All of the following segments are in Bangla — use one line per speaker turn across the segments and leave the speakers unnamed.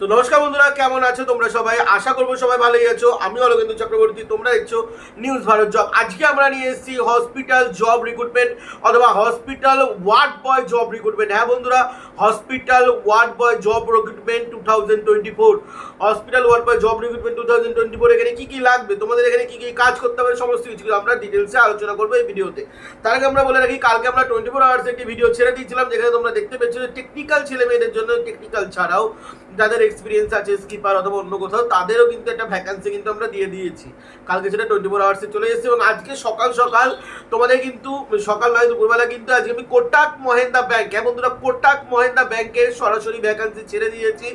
তো নমস্কার বন্ধুরা, কেমন আছো তোমরা সবাই? আশা করব সবাই ভালোই আছো। আমি অলকেন্দু চক্রবর্তী, তোমরা দেখছ নিউজ ভারত জব আজকে আমরা নিয়ে এসেছি হসপিটাল জব রিক্রুটমেন্ট অথবা hospital ward boy job recruitment হ্যাঁ বন্ধুরা hospital ward boy job recruitment two thousand twenty four hospital ward boy job recruitment two thousand twenty four এখানে কী কী লাগবে? তোমাদের এখানে কী কী কাজ করতে হবে, সমস্ত কিছু আমরা ডিটেলসে আলোচনা করব এই ভিডিওতে তার আগে আমরা বলে রাখি, কালকে আমরা টোয়েন্টি ফোর আওয়ার্স একটি ভিডিও ছেড়ে দিয়েছিলাম, যেখানে তোমরা দেখতে পেয়েছ টেকনিক্যাল ছেলে মেয়েদের জন্য টেকনিক্যাল ছাড়াও যাদের এক্সপিরিয়েন্স আছে স্কিপার অথবা অন্য কোথাও, তাদেরও কিন্তু একটা ভ্যাকান্সি কিন্তু আমরা দিয়ে দিয়েছি। কালকে সেটা টোয়েন্টি ফোর আওয়ার্সে চলে এসেছে এবং আজকে সকাল সকাল তোমাদের কিন্তু, সকাল নয়, দুপুরবেলা কিন্তু আজকে আমি কোটাক মহেন্দ্রা ব্যাংক হ্যাঁ বন্ধুরা, কোটাক মহেন্দ্রা ব্যাংকের সরাসরি ভ্যাকান্সি ছেড়ে দিয়েছি।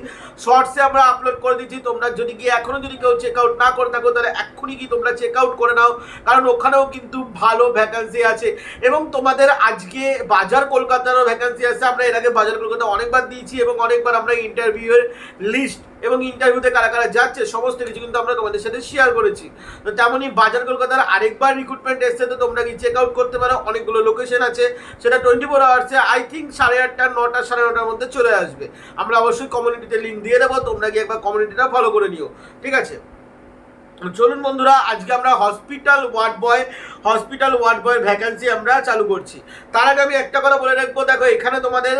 শর্টসে আমরা আপলোড করে দিচ্ছি, তোমরা যদি গিয়ে এখনও যদি কেউ চেক আউট না করে থাকো, তাহলে এক্ষুনি কি তোমরা চেক আউট করে নাও, কারণ ওখানেও কিন্তু ভালো ভ্যাকান্সি আছে। এবং তোমাদের আজকে বাজার কলকাতারও ভ্যাকান্সি আছে, আমরা এর আগে বাজার কলকাতা অনেকবার দিয়েছি এবং অনেকবার আমরা ইন্টারভিউয়ের লিস্ট এবং ইন্টারভিউতে কারা কারা যাচ্ছে, সমস্ত কিছু কিন্তু আমরা তোমাদের সাথে শেয়ার করেছি। তো তেমনই বাজার কলকাতার আরেকবার রিক্রুটমেন্ট এসছে, তো তোমরা কি চেক আউট করতে পারো, অনেকগুলো লোকেশন আছে। সেটা টোয়েন্টি ফোর আওয়ার্সে আই থিঙ্ক সাড়ে আটটা, নটা, সাড়ে নটার মধ্যে চলে আসবে। আমরা অবশ্যই কমিউনিটিতে লিঙ্ক দিয়ে দেবো, তোমরা কি একবার কমিউনিটিটা ফলো করে নিও। ঠিক আছে? চলুন বন্ধুরা, আজকে আমরা hospital ward boy hospital ward boy vacancy আমরা চালু করছি। তার আগে আমি একটা কথা বলে রাখব, দেখো এখানে তোমাদের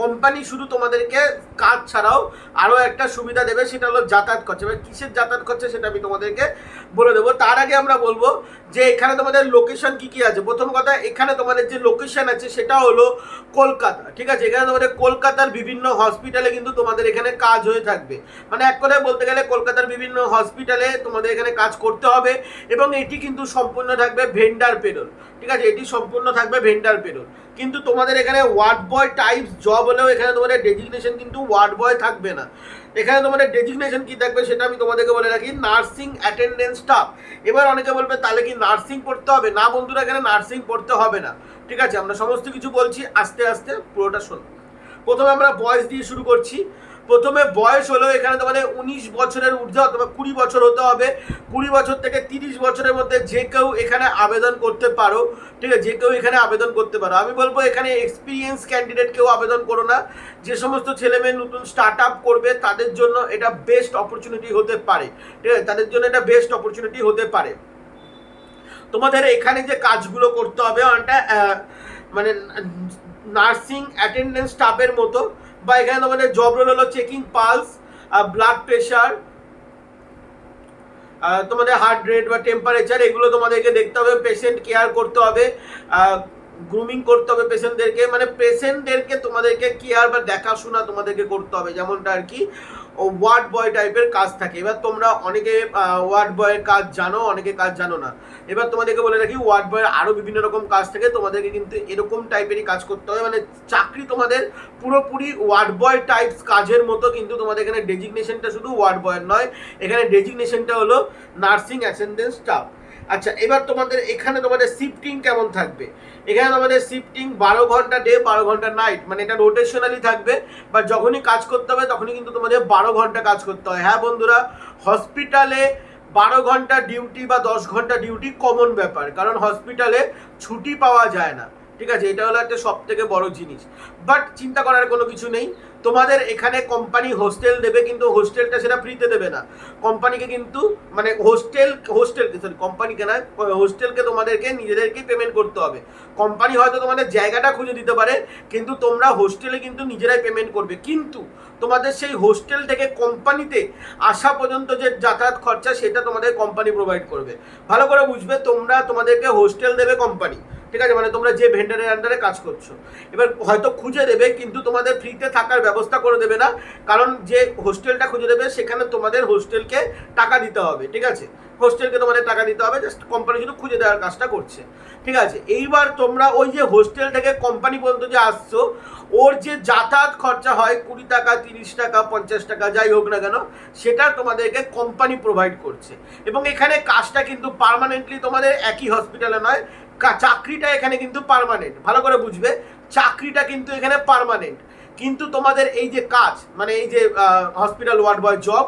কোম্পানি শুধু তোমাদেরকে কাজ ছাড়াও আরও একটা সুবিধা দেবে, সেটা হলো যাতায়াত খরচা। এবার কিসের যাতায়াত খরচা সেটা আমি তোমাদেরকে বলে দেবো। তার আগে আমরা বলব যে এখানে তোমাদের লোকেশন কি কি আছে। প্রথম কথা, এখানে তোমাদের যে লোকেশন আছে, সেটা হলো কলকাতা, ঠিক আছে? এখানে তোমাদের কলকাতার বিভিন্ন হসপিটালে কিন্তু তোমাদের এখানে কাজ হয়ে থাকবে। মানে এক কথায় বলতে গেলে কলকাতার বিভিন্ন হসপিটালে তোমাদের এখানে কাজ করতে হবে এবং এটি কিন্তু সম্পূর্ণ থাকবে ভেন্ডার পেরোল ঠিক আছে? এটি সম্পূর্ণ থাকবে ভেন্ডার পেরোল কিন্তু তোমাদের এখানে ওয়ার্ড বয় টাইপস জব হলেও এখানে তোমাদের ডেজিগনেশন কিন্তু ওয়ার্ড বয় থাকবে না। এখানে তোমাদের ডেজিগনেশন কি থাকবে সেটা আমি তোমাদেরকে বলে রাখি নার্সিং অ্যাটেন্ডেন্স স্টাফ এবার অনেকে বলবে, তাহলে কি নার্সিং পড়তে হবে? না বন্ধুরা, এখানে নার্সিং পড়তে হবে না। ঠিক আছে, আমরা সমস্ত কিছু বলছি, আস্তে আস্তে পুরোটা শোনো। প্রথমে আমরা বয়স দিয়ে শুরু করছি। প্রথমে বয়স হলো এখানে তোমাদের উনিশ বছরের ঊর্ধ্বে অথবা কুড়ি বছর হতে হবে। কুড়ি বছর থেকে তিরিশ বছরের মধ্যে যে কেউ এখানে আবেদন করতে পারো, ঠিক আছে? যে কেউ এখানে আবেদন করতে পারো। আমি বলব এখানে এক্সপিরিয়েন্স ক্যান্ডিডেট কেউ আবেদন করো না। যে সমস্ত ছেলেমেয়ে নতুন স্টার্ট আপ করবে, তাদের জন্য এটা বেস্ট অপরচুনিটি হতে পারে। ঠিক আছে? তাদের জন্য এটা বেস্ট অপরচুনিটি হতে পারে। তোমাদের এখানে যে কাজগুলো করতে হবে অনেকটা মানে নার্সিং অ্যাটেন্ডেন্স স্টাফের মতো বা এখানে তোমাদের জব রোল হলো চেকিং পালস ব্লাড প্রেশার তোমাদের হার্ট রেট বা টেম্পারেচার এগুলো তোমাদেরকে দেখতে হবে পেশেন্ট কেয়ার করতে হবে গ্রুমিং করতে হবে পেশেন্টদেরকে মানে পেশেন্টদেরকে তোমাদেরকে কেয়ার বা দেখাশোনা তোমাদেরকে করতে হবে। যেমনটা আর কি ওয়ার্ড বয় টাইপের কাজ থাকে। এবার তোমরা অনেকে ওয়ার্ড বয়ের কাজ জানো, অনেকে কাজ জানো না। এবার তোমাদেরকে বলে রাখি ওয়ার্ড বয়ের আরও বিভিন্ন রকম কাজ থাকে। তোমাদেরকে কিন্তু এরকম টাইপেরই কাজ করতে হবে। মানে চাকরি তোমাদের পুরোপুরি ওয়ার্ড বয় টাইপস কাজের মতো, কিন্তু তোমাদের এখানে ডেজিগনেশনটা শুধু ওয়ার্ড বয়ের নয়। এখানে ডেজিগনেশনটা হলো নার্সিং অ্যাসেন্ডেন্ট স্টাফ আচ্ছা এবার তোমাদের, এখানে তোমাদের শিফটিং কেমন থাকবে? এখানে তোমাদের শিফটিং বারো ঘণ্টা ডে বারো ঘণ্টা নাইট মানে এটা রোটেশনালি থাকবে বা যখনই কাজ করতে হবে, তখনই কিন্তু তোমাদের বারো ঘণ্টা কাজ করতে হয়। হ্যাঁ বন্ধুরা হসপিটালে বারো ঘণ্টা ডিউটি বা দশ ঘণ্টা ডিউটি কমন ব্যাপার, কারণ হসপিটালে ছুটি পাওয়া যায় না। ঠিক আছে? এটা হলো একটা সব থেকে বড় জিনিস। বাট চিন্তা করার কোনো কিছু নেই। তোমাদের এখানে কোম্পানি হোস্টেল দেবে, কিন্তু হোস্টেলটা সেটা ফ্রিতে দেবে না। কোম্পানিকে কিন্তু মানে হোস্টেল হোস্টেল সরি কোম্পানিকে না হোস্টেলকে তোমাদেরকে নিজেদেরকেই পেমেন্ট করতে হবে। কোম্পানি হয়তো তোমাদের জায়গাটা খুঁজে দিতে পারে, কিন্তু তোমরা হোস্টেলে কিন্তু নিজেরাই পেমেন্ট করবে। কিন্তু তোমাদের সেই হোস্টেল থেকে কোম্পানিতে আসা পর্যন্ত যে যাতায়াত খরচা, সেটা তোমাদের কোম্পানি প্রোভাইড করবে। ভালো করে বুঝবে, তোমরা তোমাদেরকে হোস্টেল দেবে কোম্পানি ঠিক আছে? মানে তোমরা যে ভেন্ডারের আন্ডারে কাজ করছ। এবার হয়তো খুঁজে দেবে, কিন্তু তোমাদের ফ্রিতে থাকার ব্যবস্থা করে দেবে না। কারণ যে হোস্টেলটা খুঁজে দেবে, সেখানে তোমাদের হোস্টেলকে টাকা দিতে হবে, ঠিক আছে? হোস্টেলকে তোমাদের টাকা দিতে হবে জাস্ট কোম্পানি শুধু খুঁজে দেওয়ার কাজটা করছে। ঠিক আছে? এইবার তোমরা ওই যে হোস্টেল থেকে কোম্পানি পর্যন্ত যে আসছো, ওর যে যাতায়াত খরচা হয় কুড়ি টাকা, তিরিশ টাকা, পঞ্চাশ টাকা, যাই হোক না কেন, সেটা তোমাদেরকে কোম্পানি প্রোভাইড করছে। এবং এখানে কাজটা কিন্তু পার্মানেন্টলি তোমাদের একই হসপিটালে নয় চাকরিটা এখানে কিন্তু পারমানেন্ট ভালো করে বুঝবে, চাকরিটা কিন্তু এখানে পারমানেন্ট কিন্তু তোমাদের এই যে কাজ মানে এই যে হসপিটাল ওয়ার্ড বয় জব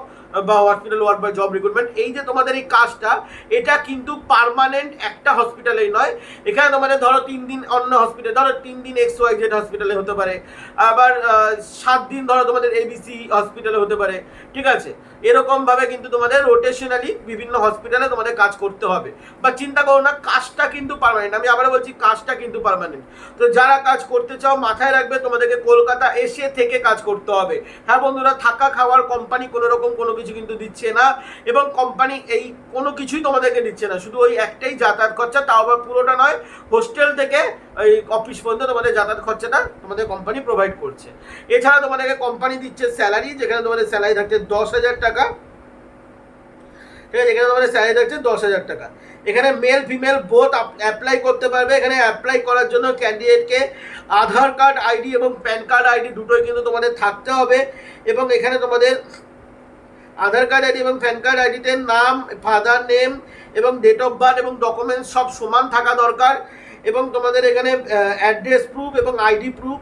বা হসপিটাল ওয়ার্ক বা জব রিক্রুটমেন্ট এই যে তোমাদের এই কাজটা, এটা কিন্তু পার্মানেন্ট একটা হসপিটালেই নয়। এখানে তোমাদের ধরো তিন দিন অন্য হসপিটাল ধরো তিন দিন এক্স ওয়াই জেড হসপিটালে হতে পারে। আবার সাত দিন ধরো তোমাদের এবিসি হসপিটালে হতে পারে। ঠিক আছে? এরকম ভাবে কিন্তু তোমাদের রোটেশনালি বিভিন্ন হসপিটালে তোমাদের কাজ করতে হবে। বা চিন্তা করো না, কাজটা কিন্তু পার্মানেন্ট আমি আবার বলছি, কাজটা কিন্তু পার্মানেন্ট তো যারা কাজ করতে চাও, মাথায় রাখবে তোমাদেরকে কলকাতা এসে থেকে কাজ করতে হবে। হ্যাঁ বন্ধুরা থাকা খাওয়ার কোম্পানি কোনো রকম কোনো কিছু কিন্তু দিচ্ছে না এবং কোম্পানি এই কোনো কিছুই তোমাদেরকে দিচ্ছে না। শুধু ওই একটাই যাতায়াত খরচা, তাও আবার পুরোটা নয় হোস্টেল থেকে এই অফিস পর্যন্ত তোমাদের যাতায়াত খরচাটা তোমাদের কোম্পানি প্রোভাইড করছে। এছাড়া তোমাদেরকে কোম্পানি দিচ্ছে স্যালারি যেখানে তোমাদের স্যালারি থাকছে দশ হাজার টাকা। ঠিক আছে এখানে তোমাদের স্যালারি থাকছে দশ হাজার টাকা। এখানে মেল ফিমেল বোথ অ্যাপ্লাই করতে পারবে। এখানে অ্যাপ্লাই করার জন্য ক্যান্ডিডেটকে আধার কার্ড আইডি এবং প্যান কার্ড আইডি দুটোই কিন্তু তোমাদের থাকতে হবে। এবং এখানে তোমাদের আধার কার্ড আইডি এবং প্যান কার্ড আইডিতে নাম, ফাদার নেম এবং ডেট অফ বার্থ এবং ডকুমেন্টস সব সমান থাকা দরকার এবং তোমাদের এখানে অ্যাড্রেস প্রুফ এবং আইডি প্রুফ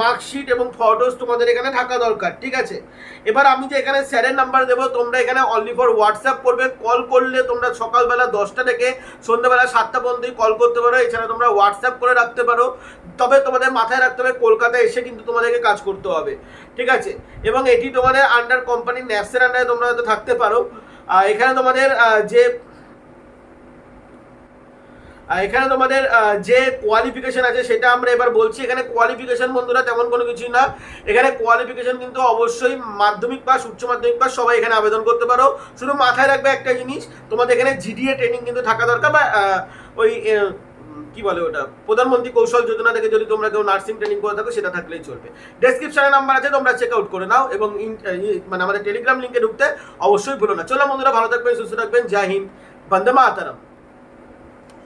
মার্কশিট এবং ফটোস তোমাদের এখানে থাকা দরকার, ঠিক আছে? এবার আমি যে এখানে স্যারের নাম্বার দেবো, তোমরা এখানে অনলি ফর হোয়াটসঅ্যাপ করবে কল করলে তোমরা সকালবেলা দশটা থেকে সন্ধ্যাবেলা সাতটা পর্যন্তই কল করতে পারো, এছাড়া তোমরা হোয়াটসঅ্যাপ করে রাখতে পারো। তবে তোমাদের মাথায় রাখতে হবে, কলকাতায় এসে কিন্তু তোমাদেরকে কাজ করতে হবে। ঠিক আছে? এবং এটি তোমাদের আন্ডার কোম্পানি ন্যাপসের আন্ডারে তোমরা হয়তো থাকতে পারো। এখানে তোমাদের যে এখানে তোমাদের যে কোয়ালিফিকেশন আছে সেটা আমরা এবার বলছি। এখানে কোয়ালিফিকেশন বন্ধুরা তেমন কোনো কিছুই না। এখানে কোয়ালিফিকেশন কিন্তু অবশ্যই মাধ্যমিক পাস, উচ্চ মাধ্যমিক পাস, সবাই এখানে আবেদন করতে পারো। শুধু মাথায় রাখবে একটা জিনিস, তোমাদের এখানে জিডিএ ট্রেনিং কিন্তু থাকা দরকার বা ওই কি বলে ওটা? প্রধানমন্ত্রী কৌশল যোজনা থেকে যদি তোমরা কেউ নার্সিং ট্রেনিং করে থাকো, সেটা থাকলেই চলবে। ডেসক্রিপশনে নাম্বার আছে, তোমরা চেক আউট করে নাও এবং মানে আমাদের টেলিগ্রাম লিঙ্কে ঢুকতে অবশ্যই ভুলো না। চলো বন্ধুরা, ভালো থাকবেন, সুস্থ থাকবেন। জয় হিন্দ। বন্দে মাতারাম।